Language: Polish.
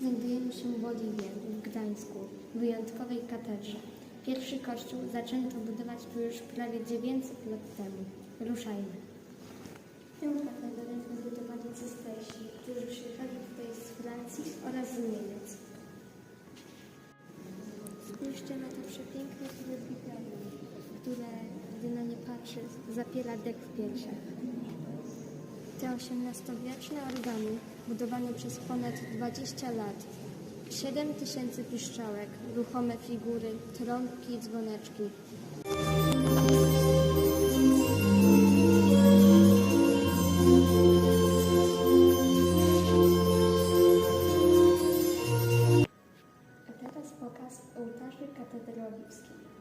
Znajdujemy się w Oliwie, w Gdańsku, w wyjątkowej katedrze. Pierwszy kościół zaczęto budować tu już prawie 900 lat temu. Ruszajmy. Tę katedrę wybudowali cystersi, którzy przyjechali tutaj z Francji oraz z Niemiec. Spójrzcie na te przepiękne hieroglify, które, gdy na nie patrzy, zapiera dek w piersiach. Te XVIII-wieczne organy, budowane przez ponad 20 lat, 7 tysięcy piszczałek, ruchome figury, trąbki i dzwoneczki. A teraz pokaz ołtarzy katedry oliwskiej.